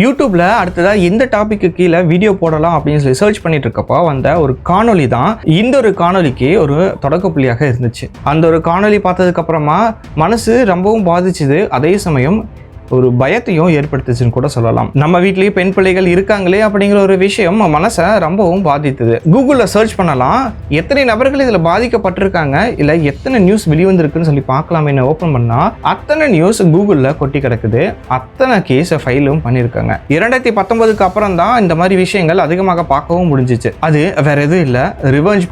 யூடியூப்ல அடுத்ததாக எந்த டாபிக்கு கீழே வீடியோ போடலாம் அப்படின்னு சொல்லி சர்ச் பண்ணிட்டு இருக்கப்போ வந்த ஒரு காணொளி தான். இந்த ஒரு காணொளிக்கு ஒரு தொடக்க புள்ளியாக இருந்துச்சு. அந்த ஒரு காணொளி பார்த்ததுக்கு அப்புறமா மனசு ரொம்பவும் பாதிச்சுது. அதே சமயம் ஒரு பயத்தையும் ஏற்படுத்துச்சுன்னு கூட சொல்லலாம். நம்ம வீட்லயே பெண் பிள்ளைகள் இருக்காங்களே அப்படிங்கிற ஒரு விஷயம் மனசை ரொம்பவும் பாதித்தது. கூகுளில் சர்ச் பண்ணலாம். எத்தனை நபர்கள் இதில் பாதிக்கப்பட்டிருக்காங்க? இல்லை எத்தனை நியூஸ் வெளிவந்திருக்குன்னு சொல்லி பார்க்கலாமேன்னு ஓப்பன் பண்ணால் அத்தனை நியூஸ் கூகுளில் கொட்டி கிடக்குது. அத்தனை கேஸை ஃபைலும் பண்ணியிருக்காங்க இரண்டாயிரத்தி பத்தொன்பதுக்கு அப்புறம் தான் இந்த மாதிரி விஷயங்கள் அதிகமாக பார்க்கவும் முடிஞ்சிச்சு. அது வேற எதுவும் இல்லை. ரிவெஞ்ச்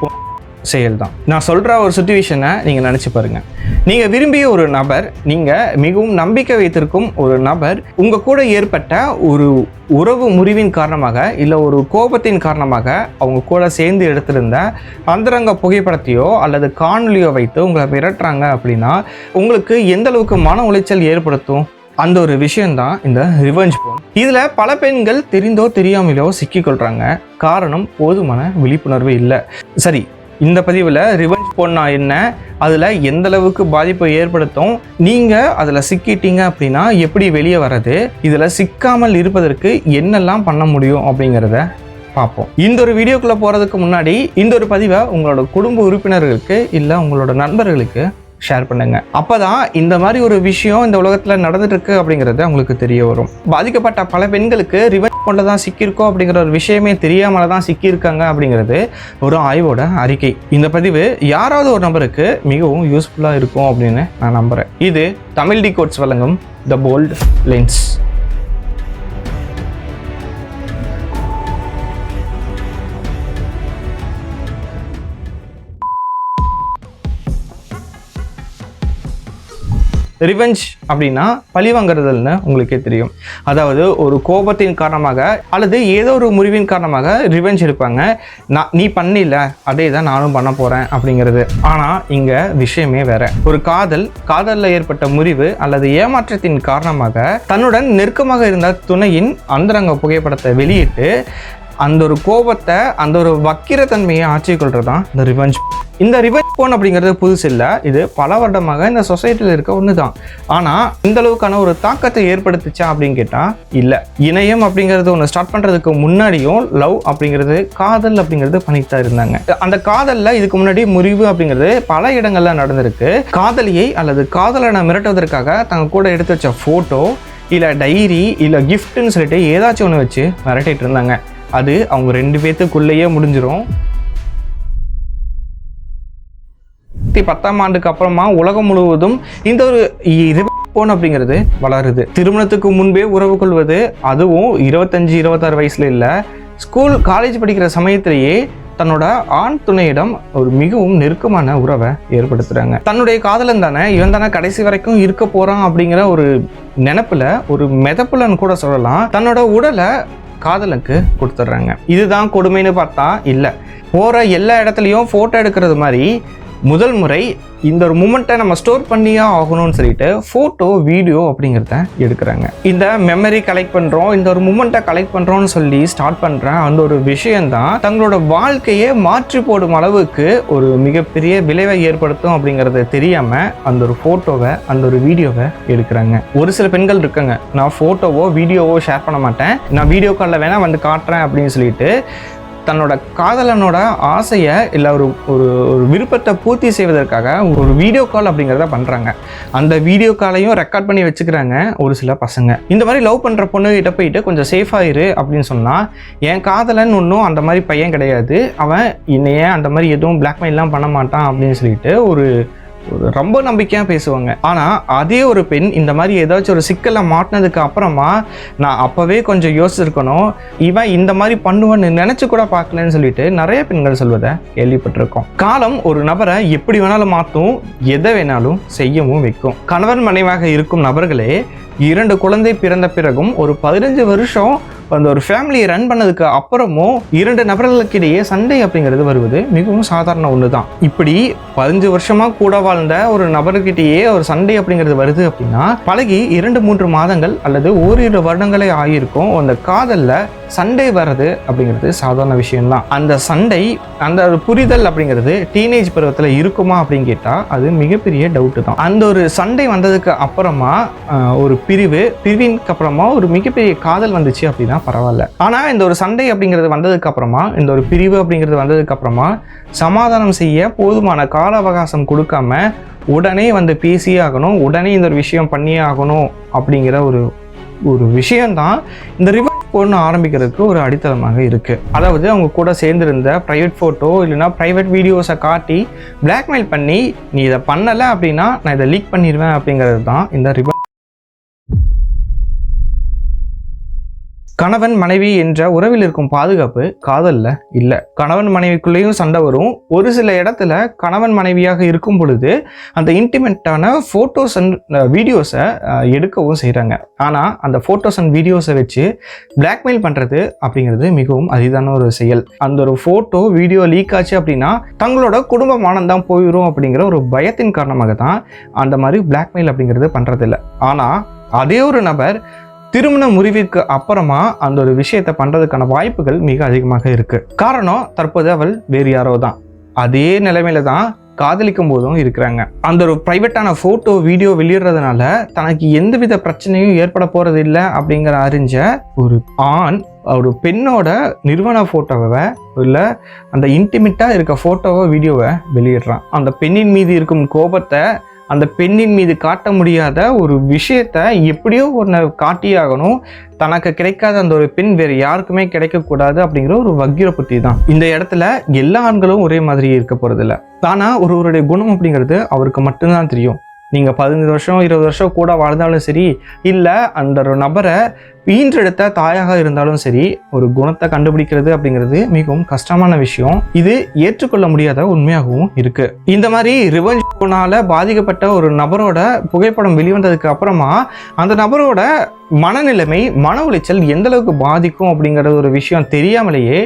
செயல் தான் நான் சொல்கிற ஒரு சுச்சுவேஷனை நீங்கள் நினச்சி பாருங்கள் நீங்கள் விரும்பிய ஒரு நபர் நீங்கள் மிகவும் நம்பிக்கை வைத்திருக்கும் ஒரு நபர் உங்கள் கூட ஏற்பட்ட ஒரு உறவு முறிவின் காரணமாக இல்லை ஒரு கோபத்தின் காரணமாக அவங்க கூட சேர்ந்து எடுத்திருந்த அந்தரங்க புகைப்படத்தையோ அல்லது காணொலியோ வைத்து உங்களை விரட்டுறாங்க அப்படின்னா உங்களுக்கு எந்த அளவுக்கு மன உளைச்சல் ஏற்படுத்தும்? அந்த ஒரு விஷயம்தான் இந்த ரிவெஞ்ச் போன் இதில் பல பெண்கள் தெரிந்தோ தெரியாமலோ சிக்கிக்கொள்கிறாங்க காரணம் போதுமான விழிப்புணர்வு இல்லை. சரி இந்த பதிவில் ரிவெஞ்ச் போனா என்ன? அதில் எந்த அளவுக்கு பாதிப்பை ஏற்படுத்தும்? நீங்கள் அதில் சிக்கிட்டீங்க அப்படின்னா எப்படி வெளியே வர்றது? இதில் சிக்காமல் இருப்பதற்கு என்னெல்லாம் பண்ண முடியும் அப்படிங்கிறத பார்ப்போம். இந்த ஒரு வீடியோக்குள்ளே போகிறதுக்கு முன்னாடி இந்த ஒரு பதிவை உங்களோட குடும்ப உறுப்பினர்களுக்கு இல்லை உங்களோட நண்பர்களுக்கு ஷேர் பண்ணுங்க. அப்பதான் இந்த மாதிரி ஒரு விஷயம் இந்த உலகத்தில் நடந்துட்டுருக்கு அப்படிங்கிறது உங்களுக்கு தெரிய வரும். பாதிக்கப்பட்ட பல பெண்களுக்கு ரிவெஞ்ச் கொண்டு தான் சிக்கியிருக்கோம் அப்படிங்கிற ஒரு விஷயமே தெரியாமல் தான் சிக்கியிருக்காங்க அப்படிங்கிறது ஒரு ஆய்வோட அறிக்கை. இந்த பதிவு யாராவது ஒரு நபருக்கு மிகவும் யூஸ்ஃபுல்லாக இருக்கும் அப்படின்னு நான் நம்புகிறேன் இது தமிழ் டி கோட்ஸ் வழங்கும் த போல்ட் லென்ஸ் ரிவெஞ்ச் அப்படின்னா பழி வாங்குறதுன்னு உங்களுக்கே தெரியும். அதாவது ஒரு கோபத்தின் காரணமாக அல்லது ஏதோ ஒரு முறிவின் காரணமாக ரிவெஞ்ச் எடுப்பாங்க. நான் நீ பண்ணில அதே தான் நானும் பண்ண போகிறேன் அப்படிங்கிறது. ஆனால் இங்கே விஷயமே வேற. ஒரு காதல் காதலில் ஏற்பட்ட முறிவு அல்லது ஏமாற்றத்தின் காரணமாக தன்னுடன் நெருக்கமாக இருந்த துணையின் அந்தரங்க புகைப்படத்தை வெளியிட்டு அந்த ஒரு கோபத்தை அந்த ஒரு வக்கிரத்தன்மையை ஆட்சி கொள்றது தான் இந்த ரிவெஞ்ச் இந்த ரிவெஞ்ச் போன் அப்படிங்கிறது புதுசு இல்லை. இது பல வருடமாக இந்த சொசைட்டியில் இருக்க ஒன்று தான் ஆனால் இந்த அளவுக்கான ஒரு தாக்கத்தை ஏற்படுத்துச்சா அப்படின்னு கேட்டால் இல்லை. இணையம் அப்படிங்கிறது ஒன்று ஸ்டார்ட் பண்ணுறதுக்கு முன்னாடியும் லவ் அப்படிங்கிறது காதல் அப்படிங்கிறது பண்ணிட்டு தான் இருந்தாங்க. அந்த காதலில் இதுக்கு முன்னாடி முறிவு அப்படிங்கிறது பல இடங்களில் நடந்திருக்கு. காதலியை அல்லது காதலனை மிரட்டுவதற்காக தங்க கூட எடுத்து வச்ச ஃபோட்டோ இல்லை டைரி இல்லை கிஃப்ட்டுன்னு சொல்லிட்டு ஏதாச்சும் ஒன்று வச்சு மிரட்டிட்டு இருந்தாங்க. அது அவங்க ரெண்டு பேர்த்துக்குள்ளேயே முடிஞ்சிடும் பத்தாம் ஆண்டுக்கு அப்புறமா உலகம் முழுவதும் இந்த ஒரு போன் அப்படிங்கிறது வளருது. திருமணத்துக்கு முன்பே உறவு கொள்வது அதுவும் இருபத்தஞ்சி இருபத்தாறு வயசுல இல்லை. ஸ்கூல் காலேஜ் படிக்கிற சமயத்திலேயே தன்னோட ஆண் துணையிடம் ஒரு மிகவும் நெருக்கமான உறவை ஏற்படுத்துறாங்க. தன்னுடைய காதலன் தானே இவன் தானே கடைசி வரைக்கும் இருக்க போறான் அப்படிங்கிற ஒரு நினப்புல ஒரு மெதப்புலன்னு கூட சொல்லலாம். தன்னோட உடலை காதலுக்கு கொடுத்துட்றாங்க. இதுதான் கொடுமைன்னு பார்த்தா இல்லை. போகிற எல்லா இடத்துலையும் ஃபோட்டோ எடுக்கிறது மாதிரி முதல் முறை இந்த ஒரு மூமெண்ட்டை நம்ம ஸ்டோர் பண்ணியே ஆகணும்னு சொல்லிட்டு ஃபோட்டோ வீடியோ அப்படிங்கிறத எடுக்கிறாங்க. இந்த மெமரி கலெக்ட் பண்ணுறோம் இந்த ஒரு மூமெண்ட்டை கலெக்ட் பண்ணுறோம்னு சொல்லி ஸ்டார்ட் பண்ணுற அந்த ஒரு விஷயந்தான் தங்களோட வாழ்க்கையை மாற்றி போடும் அளவுக்கு ஒரு மிகப்பெரிய விளைவை ஏற்படுத்தும் அப்படிங்கிறத தெரியாமல் அந்த ஒரு ஃபோட்டோவை அந்த ஒரு வீடியோவை எடுக்கிறாங்க. ஒரு சில பெண்கள் இருக்காங்க. நான் ஃபோட்டோவோ வீடியோவோ ஷேர் பண்ண மாட்டேன். நான் வீடியோ காலில் வேணால் வந்து காட்டுறேன் அப்படின்னு சொல்லிட்டு தன்னோட காதலனோட ஆசையை இல்லை ஒரு ஒரு ஒரு விருப்பத்தை பூர்த்தி செய்வதற்காக ஒரு வீடியோ கால் அப்படிங்கிறத பண்ணுறாங்க அந்த வீடியோ காலையும் ரெக்கார்ட் பண்ணி வச்சுக்கிறாங்க ஒரு சில பசங்க. இந்த மாதிரி லவ் பண்ணுற பொண்ணு கிட்ட போயிட்டு கொஞ்சம் சேஃபாக இரு அப்படின்னு சொன்னால் என் காதலன் ஒன்றும் அந்த மாதிரி பையன் கிடையாது. அவன் என்னைய அந்த மாதிரி எதுவும் பிளாக்மெயிலாம் பண்ண மாட்டான் அப்படின்னு சொல்லிட்டு ஒரு ரொம்ப நம்பிக்கையாக பேசுவாங்க. ஆனால் அதே ஒரு பெண் இந்த மாதிரி ஏதாச்சும் ஒரு சிக்கலை மாட்டினதுக்கு அப்புறமா நான் அப்போவே கொஞ்சம் யோசிச்சிருக்கணும். இவன் இந்த மாதிரி பண்ணுவான்னு நினச்சி கூட பார்க்கலன்னு சொல்லிட்டு நிறைய பெண்கள் சொல்வதை கேள்விப்பட்டிருக்கோம். காலம் ஒரு நபரை எப்படி வேணாலும் மாற்றும் எதை வேணாலும் செய்யவும் வைக்கும். கணவன் மனைவாக இருக்கும் நபர்களே இரண்டு குழந்தை பிறந்த பிறகும் ஒரு பதினஞ்சு வருஷம் அந்த ஒரு ஃபேமிலியை ரன் பண்ணதுக்கு அப்புறமும் இரண்டு நபர்களுக்கிடையே சண்டை அப்படிங்கிறது வருவது மிகவும் சாதாரண ஒன்று தான் இப்படி பதினஞ்சு வருஷமா கூட வாழ்ந்த ஒரு நபர்கிட்டயே ஒரு சண்டை அப்படிங்கிறது வருது அப்படின்னா பழகி இரண்டு மூன்று மாதங்கள் அல்லது ஓரிரு வருடங்களே ஆகியிருக்கும் அந்த காதலில் சண்டை வர்றது அப்படிங்கிறது சாதாரண விஷயம்தான். அந்த சண்டை அந்த ஒரு புரிதல் அப்படிங்கிறது டீனேஜ் பருவத்தில் இருக்குமா அப்படின்னு கேட்டால் அது மிகப்பெரிய டவுட்டு தான். அந்த ஒரு சண்டை வந்ததுக்கு அப்புறமா ஒரு பிரிவு பிரிவினுக்கு அப்புறமா ஒரு மிகப்பெரிய காதல் வந்துச்சு அப்படின்னா பரவாயில்ல. ஆனால் இந்த ஒரு சண்டை அப்படிங்கிறது வந்ததுக்கு அப்புறமா இந்த ஒரு பிரிவு அப்படிங்கிறது வந்ததுக்கு அப்புறமா சமாதானம் செய்ய போதுமான கால அவகாசம் கொடுக்காம உடனே வந்து பேசியே ஆகணும் உடனே இந்த ஒரு விஷயம் பண்ணியே ஆகணும் அப்படிங்கிற ஒரு ஒரு விஷயம்தான் இந்த ரிவர் போன்னு ஆரம்பிக்கிறதுக்கு ஒரு அடித்தளமாக இருக்குது அதாவது அவங்க கூட சேர்ந்திருந்த ப்ரைவேட் ஃபோட்டோ இல்லைன்னா ப்ரைவேட் வீடியோஸை காட்டி பிளாக்மெயில் பண்ணி நீ இதை பண்ணலை அப்படின்னா நான் இதை லீக் பண்ணிடுவேன் அப்படிங்கிறது தான் இந்த ரிவர் கணவன் மனைவி என்ற உறவில் இருக்கும் பாதுகாப்பு காதல்ல இல்லை. கணவன் மனைவிக்குள்ளேயும் சண்டை வரும். ஒரு சில இடத்துல கணவன் மனைவியாக இருக்கும் பொழுது அந்த இன்டிமெண்ட்டான ஃபோட்டோஸ் அண்ட் வீடியோஸை எடுக்கவும் செய்கிறாங்க ஆனால் அந்த ஃபோட்டோஸ் அண்ட் வீடியோஸை வச்சு பிளாக்மெயில் பண்ணுறது அப்படிங்கிறது மிகவும் அரிதான ஒரு செயல். அந்த ஒரு ஃபோட்டோ வீடியோ லீக் ஆச்சு அப்படின்னா தங்களோட குடும்ப மானம் தான் போயிடும் அப்படிங்கிற ஒரு பயத்தின் காரணமாக தான் அந்த மாதிரி பிளாக்மெயில் அப்படிங்கிறது பண்ணுறதில்ல ஆனால் அதே ஒரு நபர் திருமண முறிவிற்கு அப்புறமா அந்த ஒரு விஷயத்தை பண்றதுக்கான வாய்ப்புகள் மிக அதிகமாக இருக்கு. காரணம் தற்போது அவள் வேறு யாரோ தான். அதே நிலைமையில தான் காதலிக்கும் போதும் இருக்கிறாங்க. அந்த ஒரு ப்ரைவேட்டான ஃபோட்டோ வீடியோ வெளியிடுறதுனால தனக்கு எந்தவித பிரச்சனையும் ஏற்பட போறது இல்லை அப்படிங்கிற அறிஞ்ச ஒரு ஆண் ஒரு பெண்ணோட நிறுவன ஃபோட்டோவை இல்லை அந்த இன்டிமேட்டாக இருக்க ஃபோட்டோவை வீடியோவை வெளியிடுறான். அந்த பெண்ணின் மீது இருக்கும் கோபத்தை அந்த பெண்ணின் மீது காட்ட முடியாத ஒரு விஷயத்த எப்படியோ ஒன்று காட்டியாகணும். தனக்கு கிடைக்காத அந்த ஒரு பெண் வேறு யாருக்குமே கிடைக்கக்கூடாது அப்படிங்கிற ஒரு வக்கிர புத்தி தான். இந்த இடத்துல எல்லா ஆண்களும் ஒரே மாதிரி இருக்க போகிறதில்ல ஆனால் ஒருவருடைய குணம் அப்படிங்கிறது அவருக்கு மட்டும்தான் தெரியும். நீங்கள் பதினஞ்சு வருஷம் இருபது வருஷம் கூட வாழ்ந்தாலும் சரி இல்லை அந்த ஒரு நபரை ஈன்றெடுத்த தாயாக இருந்தாலும் சரி ஒரு குணத்தை கண்டுபிடிக்கிறது அப்படிங்கிறது மிகவும் கஷ்டமான விஷயம். இது ஏற்றுக்கொள்ள முடியாத உண்மையாகவும் இருக்கு. இந்த மாதிரி ரிவெஞ்ச் போனால பாதிக்கப்பட்ட ஒரு நபரோட புகைப்படம் வெளிவந்ததுக்கு அப்புறமா அந்த நபரோட மனநிலைமை மன உளைச்சல் எந்த அளவுக்கு பாதிக்கும் அப்படிங்கிறது ஒரு விஷயம் தெரியாமலேயே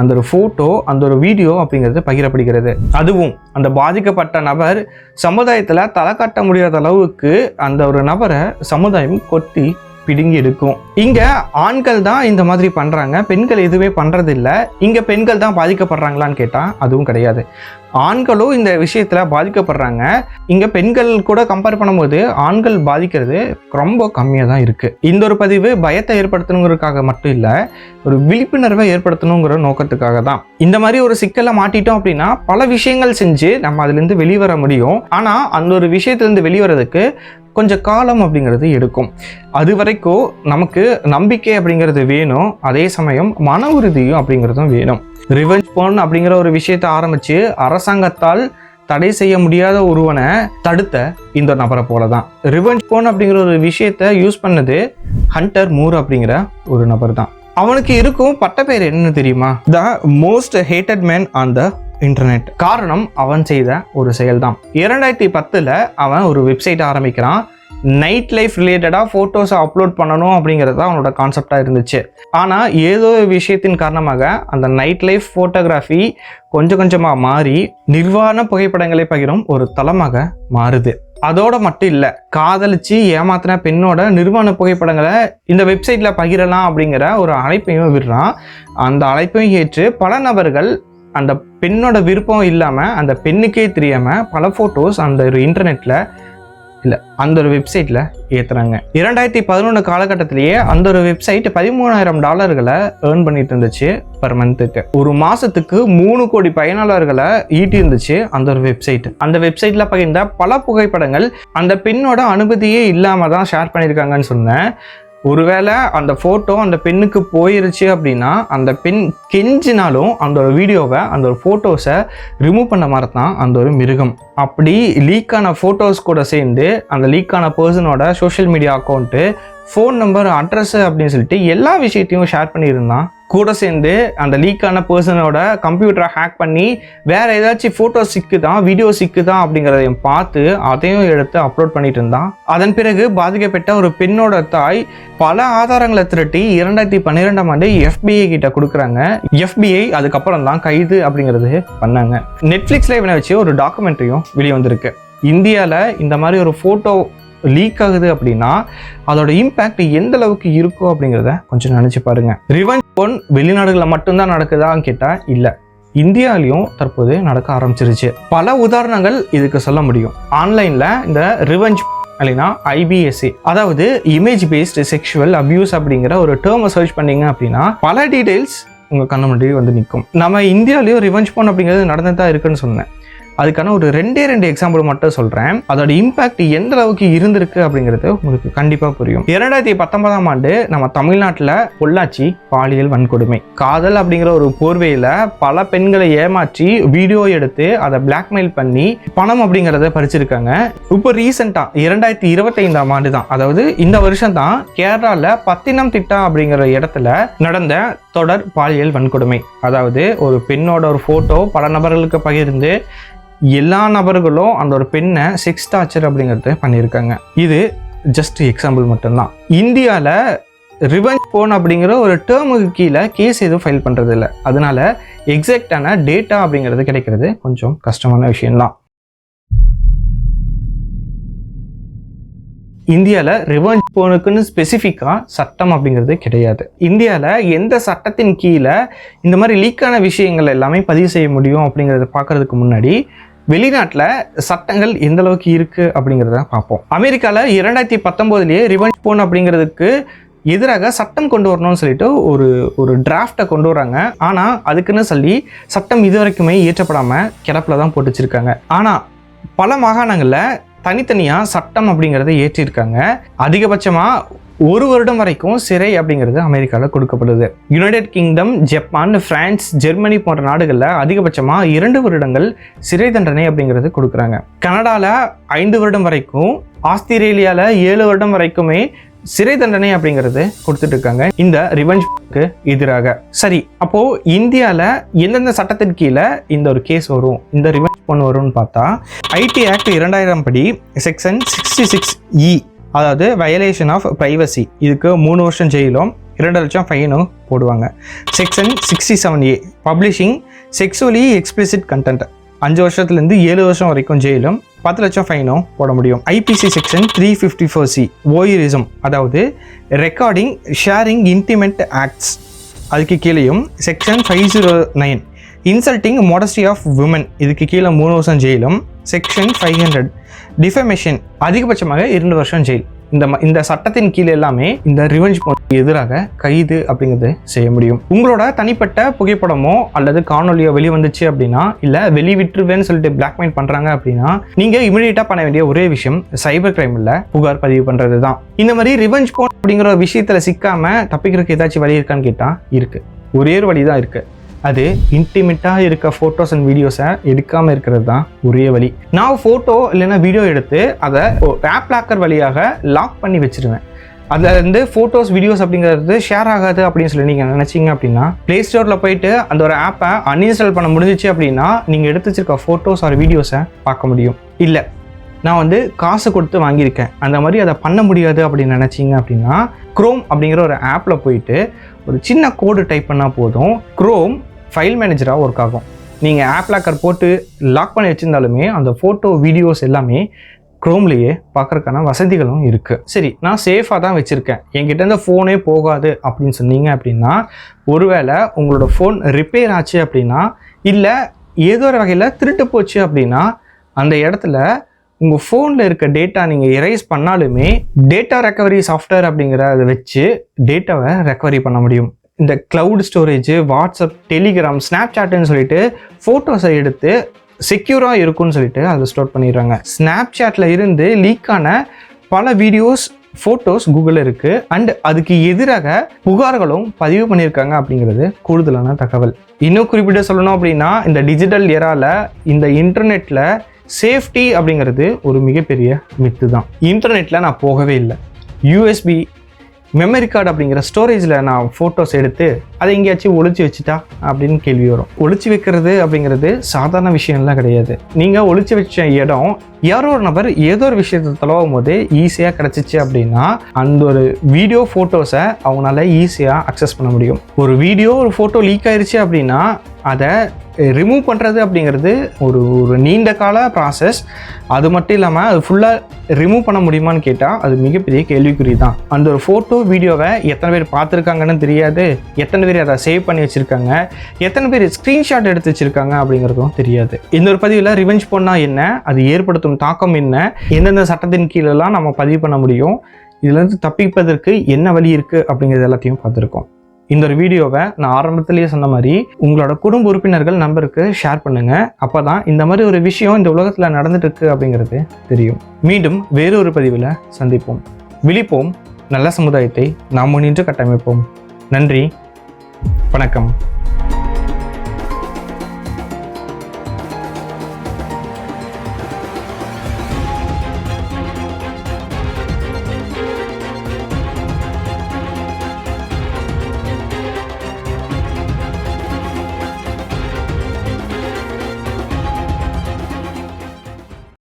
அந்த ஒரு ஃபோட்டோ அந்த ஒரு வீடியோ அப்படிங்கிறது பகிரப்படுகிறது. அதுவும் அந்த பாதிக்கப்பட்ட நபர் சமுதாயத்தில் தலை காட்ட முடியாத அளவுக்கு அந்த ஒரு நபரை சமுதாயம் கொத்தி பிடுங்கி எடுக்கும் இங்க ஆண்கள் தான் இந்த மாதிரி பண்றாங்க. பெண்கள் எதுவுமே பண்றது இல்ல இங்க பெண்கள் தான் பாதிக்கப்படுறாங்களான்னு கேட்டா அதுவும் கிடையாது. ஆண்களும் இந்த விஷயத்துல பாதிக்கப்படுறாங்க. இங்க பெண்கள் கூட கம்பேர் பண்ணும்போது ஆண்கள் பாதிக்கிறது ரொம்ப கம்மியாக தான் இருக்கு. இந்த ஒரு பதிவு பயத்தை ஏற்படுத்தணுங்கிறதுக்காக மட்டும் இல்லை ஒரு விழிப்புணர்வை ஏற்படுத்தணுங்கிற நோக்கத்துக்காக தான். இந்த மாதிரி ஒரு சிக்கலை மாட்டிட்டோம் அப்படின்னா பல விஷயங்கள் செஞ்சு நம்ம அதுலேருந்து வெளிவர முடியும். ஆனால் அந்த ஒரு விஷயத்துலேருந்து வெளிவரதுக்கு கொஞ்சம் காலம் அப்படிங்கிறது எடுக்கும். அது வரைக்கும் நமக்கு நம்பிக்கை அப்படிங்கிறது வேணும். அதே சமயம் மன உறுதியும் அப்படிங்கிறதும் வேணும். ரிவெஞ்ச் போன் அப்படிங்கிற ஒரு விஷயத்தை ஆரம்பித்து அரசாங்கத்தால் தடை செய்ய முடியாத ஒருவனை தடுத்த இந்த நபரை போல தான் ரிவெஞ்ச் போன் அப்படிங்கிற ஒரு விஷயத்தை யூஸ் பண்ணது ஹண்டர் மூர் அப்படிங்கிற ஒரு நபர் தான் அவனுக்கு இருக்கும் பட்ட பேர் என்னன்னு தெரியுமா? The most hated man on the internet காரணம் அவன் செய்த ஒரு செயல்தான். இரண்டாயிரத்தி பத்தில் அவன் ஒரு வெப்சைட் ஆரம்பிக்கிறான். நைட் லைஃப் ரிலேட்டடாக ஃபோட்டோஸை அப்லோட் பண்ணணும் அப்படிங்கிறது தான் அவனோட கான்செப்டாக இருந்துச்சு. ஆனால் ஏதோ ஒரு விஷயத்தின் காரணமாக அந்த நைட் லைஃப் ஃபோட்டோகிராஃபி கொஞ்சம் கொஞ்சமாக மாறி நிர்வாண புகைப்படங்களை பகிரும் ஒரு தளமாக மாறுது. அதோட மட்டும் இல்லை காதலிச்சு ஏமாத்தின பெண்ணோட நிர்வாண புகைப்படங்களை இந்த வெப்சைட்டில் பகிரலாம் அப்படிங்கிற ஒரு அழைப்பையும் விடுறான். அந்த அழைப்பையும் ஏற்று பல நபர்கள் அந்த பெண்ணோட விருப்பம் இல்லாமல் அந்த பெண்ணுக்கே தெரியாமல் பல ஃபோட்டோஸ் அந்த ஒரு இன்டர்நெட்டில் இல்லை அந்த ஒரு வெப்சைட்டில் ஏற்றுறாங்க இரண்டாயிரத்தி பதினொன்று காலகட்டத்திலேயே அந்த ஒரு வெப்சைட் பதிமூணாயிரம் டாலர்களை ஏர்ன் பண்ணிட்டு இருந்துச்சு பர் மந்த்துக்கு ஒரு மாதத்துக்கு மூணு கோடி பயனாளர்களை ஈட்டி இருந்துச்சு அந்த ஒரு வெப்சைட் அந்த வெப்சைட்டில் பகிர்ந்த பல புகைப்படங்கள் அந்த பெண்ணோட அனுமதியே இல்லாமல் தான் ஷேர் பண்ணியிருக்காங்கன்னு சொன்னேன். ஒருவேளை அந்த ஃபோட்டோ அந்த பெண்ணுக்கு போயிருச்சு அப்படின்னா அந்த பெண் கெஞ்சினாலும் அந்த ஒரு வீடியோவை அந்த ஒரு ஃபோட்டோஸை ரிமூவ் பண்ண மாதிரி தான் அந்த ஒரு மிருகம். அப்படி லீக்கான ஃபோட்டோஸ் கூட சேர்ந்து அந்த லீக்கான பர்சனோட social media account phone number address அப்படின்னு சொல்லிட்டு எல்லா விஷயத்தையும் ஷேர் பண்ணியிருந்தான். கூட சேர்ந்து அந்த லீக்கான பர்சனோட கம்ப்யூட்டரை ஹேக் பண்ணி வேறு ஏதாச்சும் ஃபோட்டோ சிக்குதான் வீடியோ சிக்குதான் அப்படிங்கிறதையும் பார்த்து அதையும் எடுத்து அப்லோட் பண்ணிட்டு இருந்தான். அதன் பிறகு பாதிக்கப்பட்ட ஒரு பெண்ணோட தாய் பல ஆதாரங்களை திரட்டி இரண்டாயிரத்தி பன்னிரெண்டாம் ஆண்டு எஃபிஐ கிட்ட கொடுக்குறாங்க. எஃபிஐ அதுக்கப்புறம் தான் கைது அப்படிங்கிறது பண்ணாங்க. நெட்ஃப்ளிக்ஸ்ல இவனை வச்சு ஒரு டாக்குமெண்ட்ரியும் வெளியே வந்திருக்கு இந்தியாவில் இந்த மாதிரி ஒரு ஃபோட்டோ லீக் ஆகுது அப்படின்னா அதோட இம்பேக்ட் எந்த அளவுக்கு இருக்கும் அப்படிங்கிறத கொஞ்சம் நினச்சி பாருங்க. ரிவெஞ்ச் ஒன் வெளிநாடுகளில் மட்டும்தான் நடக்குதான்னு கேட்டால் இல்லை. இந்தியாலையும் தற்போது நடக்க ஆரம்பிச்சிருச்சு. பல உதாரணங்கள் இதுக்கு சொல்ல முடியும். ஆன்லைனில் இந்த ரிவெஞ்ச் இல்லைன்னா ஐபிஎஸ்சி அதாவது இமேஜ் பேஸ்டு செக்ஷுவல் அபியூஸ் அப்படிங்கிற ஒரு டேர்மை சர்ச் பண்ணீங்க அப்படின்னா பல டீடைல்ஸ் உங்கள் கண்ணு முன்னாடி வந்து நிற்கும் நம்ம இந்தியாவிலேயும் ரிவெஞ்ச் போன் அப்படிங்கிறது நடந்து தான் இருக்குன்னு சொன்னேன். அதுக்கான ஒரு ரெண்டே ரெண்டு எக்ஸாம்பிள் மட்டும் சொல்கிறேன் அதோட இம்பாக்ட் எந்த அளவுக்கு இருந்திருக்கு அப்படிங்கிறது உங்களுக்கு கண்டிப்பாக புரியும். இரண்டாயிரத்தி பத்தொன்பதாம் ஆண்டு நம்ம தமிழ்நாட்டில் பொள்ளாச்சி பாலியல் வன்கொடுமை. காதல் அப்படிங்கிற ஒரு போர்வையில் பல பெண்களை ஏமாற்றி வீடியோ எடுத்து அதை பிளாக்மெயில் பண்ணி பணம் அப்படிங்கிறத பறிச்சிருக்காங்க. இப்போ ரீசெண்டாக இரண்டாயிரத்தி இருபத்தைந்தாம் ஆண்டு தான். அதாவது இந்த வருஷம் தான் கேரளாவில் பத்தினம் திட்டா அப்படிங்கிற இடத்துல நடந்த தொடர் பாலியல் வன்கொடுமை. அதாவது ஒரு பெண்ணோட ஒரு ஃபோட்டோ பல நபர்களுக்கு பகிர்ந்து எல்லா நபர்களும் அந்த ஒரு பெண்ணை செக்ஸ் டார்ச்சர் அப்படிங்கிறது பண்ணியிருக்காங்க. இது ஜஸ்ட் எக்ஸாம்பிள் மட்டும்தான். இந்தியாவில் ரிவெஞ்ச் போன் அப்படிங்கிற ஒரு டேர்முக்கு கீழே கேஸ் எதுவும் ஃபைல் பண்ணுறது இல்லை அதனால எக்ஸாக்டான டேட்டா அப்படிங்கிறது கிடைக்கிறது கொஞ்சம் கஷ்டமான விஷயம்தான். இந்தியாவில் ரிவெஞ்ச் போனுக்குன்னு ஸ்பெசிஃபிக்காக சட்டம் அப்படிங்கிறது கிடையாது. இந்தியாவில் எந்த சட்டத்தின் கீழே இந்த மாதிரி லீக்கான விஷயங்கள் எல்லாமே பதிவு செய்ய முடியும் அப்படிங்கிறத பார்க்கறதுக்கு முன்னாடி வெளிநாட்டில் சட்டங்கள் எந்த அளவுக்கு இருக்குது அப்படிங்கிறத பார்ப்போம். அமெரிக்காவில் இரண்டாயிரத்தி பத்தொம்போதுலேயே ரிவெஞ்ச் போன் அப்படிங்கிறதுக்கு எதிராக சட்டம் கொண்டு வரணும்னு சொல்லிட்டு ஒரு ஒரு டிராஃப்டை கொண்டு வராங்க. ஆனால் அதுக்குன்னு சொல்லி சட்டம் இது வரைக்குமே இயற்றப்படாமல் கிடப்பில் தான் போட்டு வச்சுருக்காங்க ஆனால் பல மாகாணங்களில் தனித்தனியாக சட்டம் அப்படிங்கிறத ஏற்றிருக்காங்க அதிகபட்சமாக ஒரு வருடம் வரைக்கும் சிறை அப்படிங்கிறது அமெரிக்காவில் கொடுக்கப்படுது. United Kingdom Japan France Germany போன்ற நாடுகளில் அதிகபட்சமாக இரண்டு வருடங்கள் சிறை தண்டனை அப்படிங்கிறது கொடுக்குறாங்க. கனடாவில் ஐந்து வருடம் வரைக்கும் ஆஸ்திரேலியாவில் ஏழு வருடம் வரைக்குமே சிறை தண்டனை அப்படிங்கிறது கொடுத்துட்டு இருக்காங்க. இந்த ரிவெஞ்சுக்கு எதிராக. சரி அப்போ இந்தியாவில் எந்தெந்த சட்டத்தின் கீழே இந்த ஒரு கேஸ் வரும்? இந்த ரிவெஞ்ச் பொண்ணு வரும்னு பார்த்தா ஐடி ஆக்ட் இரண்டாயிரம் படி செக்ஷன் சிக்ஸ்டி சிக்ஸ் இ அதாவது வயலேஷன் ஆஃப் ப்ரைவசி இதுக்கு மூணு வருஷம் ஜெயிலும் இரண்டு லட்சம் ஃபைனும் போடுவாங்க. Section sixty seven A publishing sexually explicit content அஞ்சு வருஷத்துலேருந்து ஏழு வருஷம் வரைக்கும் ஜெயிலும் பத்து லட்சம் ஃபைனும் போட முடியும். IPC section three fifty four C voyeurism அதாவது ரெக்கார்டிங் ஷேரிங் இன்டிமெண்ட் ஆக்ட்ஸ் அதுக்கு கீழேயும் section five zero nine insulting modesty of woman இதுக்கு கீழே மூணு வருஷம் ஜெயிலும். செக்ஷன் ஃபைவ் ஹண்ட்ரட் டிஃபமேஷன் அதிகபட்சமாக இரண்டு வருஷம் ஜெயில். இந்த ம- இந்த சட்டத்தின் கீழ் எல்லாமே இந்த ரிவெஞ்ச் எதிராக கைது அப்படிங்கிறது செய்ய முடியும். உங்களோட தனிப்பட்ட புகைப்படமோ அல்லது காணொலியோ வெளிவந்துச்சு அப்படின்னா இல்லை வெளிவிட்டுருவேன்னு சொல்லிட்டு பிளாக்மெயில் பண்ணுறாங்க அப்படின்னா நீங்கள் இமிடியேட்டாக பண்ண வேண்டிய ஒரே விஷயம் சைபர் கிரைமில் புகார் பதிவு பண்ணுறது தான். இந்த மாதிரி ரிவெஞ்ச் போன் அப்படிங்கிற ஒரு விஷயத்தில் சிக்காமல் தப்பிக்கிறதுக்கு ஏதாச்சும் வழி இருக்கான்னு கேட்டால் இருக்குது ஒரே ஒரு வழி தான் இருக்குது அது இன்டிமேட்டாக இருக்க ஃபோட்டோஸ் அண்ட் வீடியோஸை எடுக்காமல் இருக்கிறது தான் ஒரே வழி. நான் ஃபோட்டோ இல்லைன்னா வீடியோ எடுத்து அதை ஆப் லாக்கர் வழியாக லாக் பண்ணி வச்சுருவேன். அதில் இருந்து ஃபோட்டோஸ் வீடியோஸ் அப்படிங்கிறது ஷேர் ஆகாது அப்படின்னு சொல்லி நீங்கள் நினச்சிங்க அப்படின்னா ப்ளே ஸ்டோரில் போயிட்டு அந்த ஒரு ஆப்பை அன்இன்ஸ்டால் பண்ண முடிஞ்சிச்சு அப்படின்னா நீங்கள் எடுத்து வச்சிருக்க ஃபோட்டோஸ் ஆர் வீடியோஸை பார்க்க முடியும். இல்லை நான் வந்து காசு கொடுத்து வாங்கியிருக்கேன். அந்த மாதிரி அதை பண்ண முடியாது அப்படின்னு நினச்சிங்க அப்படின்னா க்ரோம் அப்படிங்கிற ஒரு ஆப்பில் போயிட்டு ஒரு சின்ன கோடு டைப் பண்ணால் போதும். க்ரோம் ஃபைல் மேனேஜராக ஒர்க் ஆகும். நீங்கள் ஆப் லாக்கர் போட்டு லாக் பண்ணி வச்சுருந்தாலுமே அந்த ஃபோட்டோ வீடியோஸ் எல்லாமே க்ரோம்லேயே பார்க்குறதுக்கான வசதிகளும் இருக்குது சரி நான் சேஃபாக தான் வச்சுருக்கேன். என்கிட்ட இந்த ஃபோனே போகாது அப்படின்னு சொன்னீங்க அப்படின்னா ஒருவேளை உங்களோட ஃபோன் ரிப்பேர் ஆச்சு அப்படின்னா இல்லை ஏதோ ஒரு வகையில் திருட்டு போச்சு அப்படின்னா அந்த இடத்துல உங்கள் ஃபோனில் இருக்க டேட்டா நீங்கள் எரேஸ் பண்ணாலுமே டேட்டா ரெக்கவரி சாஃப்ட்வேர் அப்படிங்கிறத வச்சு டேட்டாவை ரெக்கவரி பண்ண முடியும். இந்த க்ளவுட் ஸ்டோரேஜ் வாட்ஸ்அப் டெலிகிராம் ஸ்னாப்சாட்னு சொல்லிட்டு ஃபோட்டோஸை எடுத்து செக்யூராக இருக்கும்னு சொல்லிட்டு அதை ஸ்டோர் பண்ணிடுறாங்க. ஸ்னாப்சாட்டில் இருந்து லீக்கான பல வீடியோஸ் ஃபோட்டோஸ் கூகுளில் இருக்குது அண்ட் அதுக்கு எதிராக புகார்களும் பதிவு பண்ணியிருக்காங்க அப்படிங்கிறது கூடுதலான தகவல். இன்னும் குறிப்பிட்ட சொல்லணும் அப்படின்னா இந்த டிஜிட்டல் இயரால இந்த இன்டர்நெட்டில் சேஃப்டி அப்படிங்கிறது ஒரு மிகப்பெரிய மித்து தான். இன்டர்நெட்டில் நான் போகவே இல்லை. யூஎஸ்பி மெமரி கார்டு அப்படிங்கிற ஸ்டோரேஜில் நான் ஃபோட்டோஸ் எடுத்து அதை எங்கேயாச்சும் ஒழிச்சு வச்சுட்டா அப்படின்னு கேள்வி வரும். ஒழிச்சு வைக்கிறது அப்படிங்கிறது சாதாரண விஷயம்லாம் கிடையாது. நீங்கள் ஒழிச்சு வச்ச இடம் யாரோ ஒரு நபர் ஏதோ ஒரு விஷயத்தை தொலைவும் போது ஈஸியாக கிடச்சிச்சு அப்படின்னா அந்த ஒரு வீடியோ ஃபோட்டோஸை அவங்களால ஈஸியாக அக்சஸ் பண்ண முடியும். ஒரு வீடியோ ஒரு ஃபோட்டோ லீக் ஆயிடுச்சு அப்படின்னா அதை ரிமூவ் பண்ணுறது அப்படிங்கிறது ஒரு ஒரு நீண்ட கால ப்ராசஸ் அது மட்டும் இல்லாமல் அது ஃபுல்லாக ரிமூவ் பண்ண முடியுமான்னு கேட்டால் அது மிகப்பெரிய கேள்விக்குறி தான். அந்த ஒரு ஃபோட்டோ வீடியோவை எத்தனை பேர் பார்த்துருக்காங்கன்னு தெரியாது. எத்தனை பேர் அதை சேவ் பண்ணி வச்சுருக்காங்க. எத்தனை பேர் ஸ்க்ரீன்ஷாட் எடுத்து வச்சுருக்காங்க அப்படிங்கிறதும் தெரியாது. இந்த ஒரு பதிவில் ரிவெஞ்ச் பண்ணால் என்ன? அது ஏற்படுத்தும் தாக்கம் என்ன? எந்தெந்த சட்டத்தின் கீழெல்லாம் நம்ம பதிவு பண்ண முடியும்? இதுலேருந்து தப்பிப்பதற்கு என்ன வழி இருக்குது அப்படிங்கிறது எல்லாத்தையும் பார்த்துருக்கோம். இந்த ஒரு வீடியோவை நான் ஆரம்பத்திலேயே சொன்ன மாதிரி உங்களோட குடும்ப உறுப்பினர்கள் நம்பருக்கு ஷேர் பண்ணுங்கள் அப்போ தான் இந்த மாதிரி ஒரு விஷயம் இந்த உலகத்தில் நடந்துட்டு இருக்கு அப்படிங்கிறது தெரியும். மீண்டும் வேறொரு பதிவில் சந்திப்போம். விழிப்போம். நல்ல சமுதாயத்தை நாம் முன்னின்று கட்டமைப்போம். நன்றி. வணக்கம்.